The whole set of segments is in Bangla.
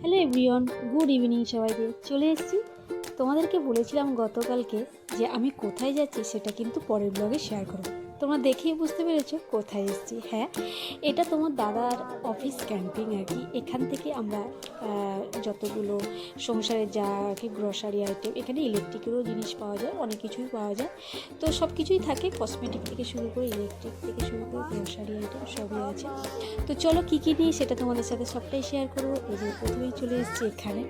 হ্যালো এভরিওয়ান, গুড ইভিনিং সবাইকে। চলে এসেছি। তোমাদেরকে বলেছিলাম গতকালকে যে আমি কোথায় যাচ্ছি সেটা কিন্তু পরের ব্লগে শেয়ার করব। তোমরা দেখেই বুঝতে পেরেছ কোথায় এসেছি। হ্যাঁ এটা তোমার দাদার অফিস ক্যাম্পিং আর কি। এখান থেকে আমরা যতগুলো সংসারের যা আর কি গ্রসারি আইটেম এখানে ইলেকট্রিকেরও জিনিস পাওয়া যায় অনেক কিছুই পাওয়া যায়। তো সব কিছুই থাকে কসমেটিক থেকে শুরু করে ইলেকট্রিক থেকে শুরু করে গ্রসারি আইটেম সবই আছে। তো চলো কী কী নিই সেটা তোমাদের সাথে সবটাই শেয়ার করব। এই যে প্রথমেই চলে এসেছি এখানে।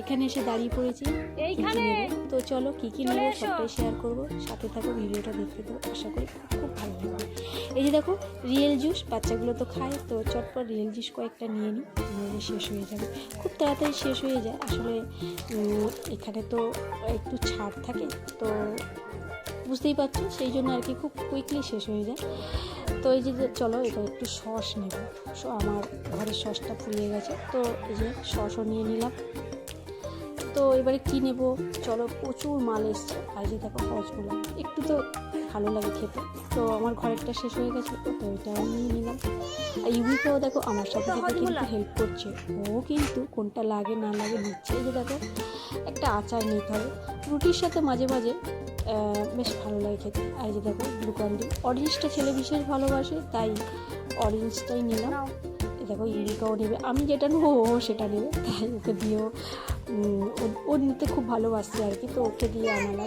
এখানে এসে দাঁড়িয়ে পড়েছি। তো চলো কী কী নেব সবটাই শেয়ার করব। সাথে থাকো ভিডিওটা দেখতে তো আশা করি খুব ভালো লাগবে এই যে দেখো, রিয়েল জুস, বাচ্চাগুলো তো খায়, তো চটপট রিয়েল জুস কয়েকটা নিয়ে নিই নইলে শেষ হয়ে যাবে। খুব তাড়াতাড়ি শেষ হয়ে যায়, আসলে এখানে তো একটু ছাড় থাকে, তো বুঝতেই পারছ, সেই জন্য আর কি খুব কুইকলি শেষ হয়ে যায়। তো এই যে চলো, এবার একটু সস নেব। আমার ঘরের সসটা ফুরিয়ে গেছে, তো এই যে, সসও নিয়ে নিলাম। তো এবারে কী নেব? চলো, প্রচুর মাল এসছে, আর যে দেখো হজগুলো একটু তো ভালো লাগে খেতে। তো আমার ঘরেরটা শেষ হয়ে গেছে তো এটাও নিয়ে নিলাম। আর ইউবিকেও দেখো আমার সাথে সাথে কিন্তু হেল্প করছে। ও কিন্তু কোনটা লাগে না লাগে নিচ্ছে। যে দেখো একটা আচার নিতে হবে। রুটির সাথে মাঝে মাঝে বেশ ভালো লাগে খেতে। আর যে দেখো গ্লুকান্ডি অরেঞ্জটা ছেলে বিশেষ ভালোবাসে তাই অরেঞ্জটাই নিলাম। দেখো ইউরিকাও নেবে। আমি যেটা নেব, ও সেটা নেবে। তাই ওকে দিয়েও ও- নিতে খুব ভালোবাসছে আর কি, তো ওকে দিয়ে আনালাম।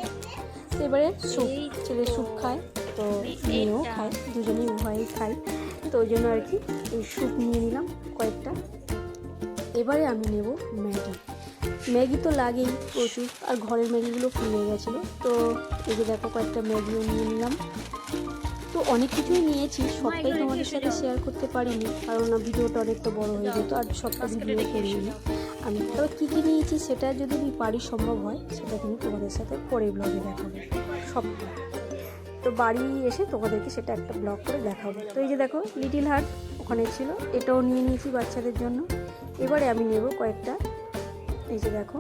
তো এবারে স্যুপ, ছেলে স্যুপ খায়, তো মেয়েও খায়, দুজনেই উভয়ই খায়। তো ওই জন্য আর কি এই স্যুপ নিয়ে নিলাম কয়েকটা। এবারে আমি নেব ম্যাগি। ম্যাগি তো লাগেই প্রচুর, আর ঘরের ম্যাগিগুলো ফুলে গেছিল। তো এই যে দেখো কয়েকটা ম্যাগিও নিয়ে নিলাম। তো অনেক কিছুই নিয়েছি সবটাই তোমাদের সাথে শেয়ার করতে পারিনি কারণ ভিডিওটা অনেকটা বড় হয়ে যেত আর সবটা ভিডিও করিনি আমি তবে কী কী নিয়েছি সেটা যদি আমি পারি সম্ভব হয় সেটা কিন্তু তোমাদের সাথে পরে ব্লগে দেখাবো। সবটা। তো বাড়ি এসে তোমাদেরকে সেটা একটা ব্লগ করে দেখাবো। তো এই যে দেখো লিটিল হার্ট ওখানে ছিল এটাও নিয়ে নিয়েছি বাচ্চাদের জন্য। এবারে আমি নেব কয়েকটা। এই যে দেখো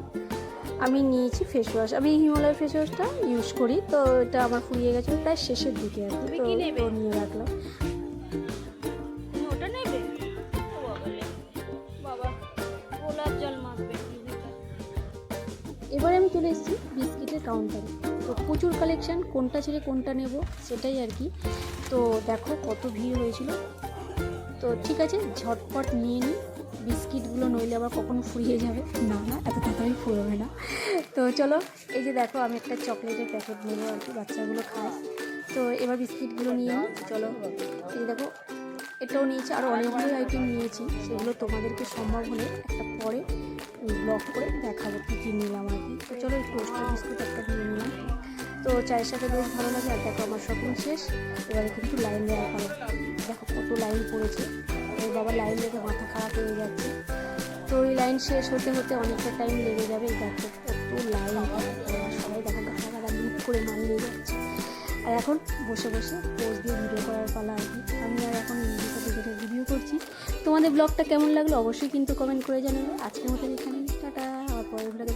আমি নিয়েছি ফেস ওয়াশ আমি হিমালয় ফেস ওয়াশটা ইউজ করি তো এটা আমার ফুরিয়ে গেছে প্রায় শেষের দিকে আর কি তো নিয়ে রাখলাম। এবারে আমি চলে এসেছি বিস্কিটের কাউন্টারে তো প্রচুর কালেকশান কোনটা ছেড়ে কোনটা নেব সেটাই আর কি। তো দেখো কত ভিড় হয়েছিল। তো ঠিক আছে ঝটপট নিয়ে নিই। বিস্কিটগুলো নইলে আবার কখনো ফুরিয়ে যাবে। না না এত ফুরবে না। তো চলো, এই যে দেখো, আমি একটা চকলেটের প্যাকেট নেব আর কি বাচ্চাগুলো খায়। তো এবার বিস্কিটগুলো নিয়ে চলো। এই দেখো, এটাও নিয়েছি আরও অনেকগুলো আইটেম নিয়েছি। সেগুলো তোমাদেরকে সম্ভব হলে একটা পরে ব্লগ করে দেখাবো কী কী নিলাম আর কি। তো চলো এই টোস্টার বিস্কুট একটা নিয়ে নিলাম। তো চায়ের সাথে বেশ ভালো লাগে, আর দেখো, আমার শপিং শেষ। এবারে কিন্তু লাইন দেওয়া ভালো দেখো কত লাইন পড়েছে। ওর বাবা লাইন দেখে মাথা খারাপ হয়ে যাচ্ছে। ওই লাইন শেষ হতে হতে অনেকটা টাইম লেগে যাবে, এই দেখো কত লাইন সবাই দেখো গাদা গাদা লুট করে মানিয়ে যাচ্ছে। আর এখন বসে বসে পোজ দিয়ে ভিডিও করার পালা আর কি। আমি আর এখন নিজের যেটা ভিডিও করছি, তোমাদের ব্লগটা কেমন লাগল অবশ্যই কিন্তু কমেন্ট করে জানাবে। আজকের মতো এখানে টাটা, আবার পরের ব্লগে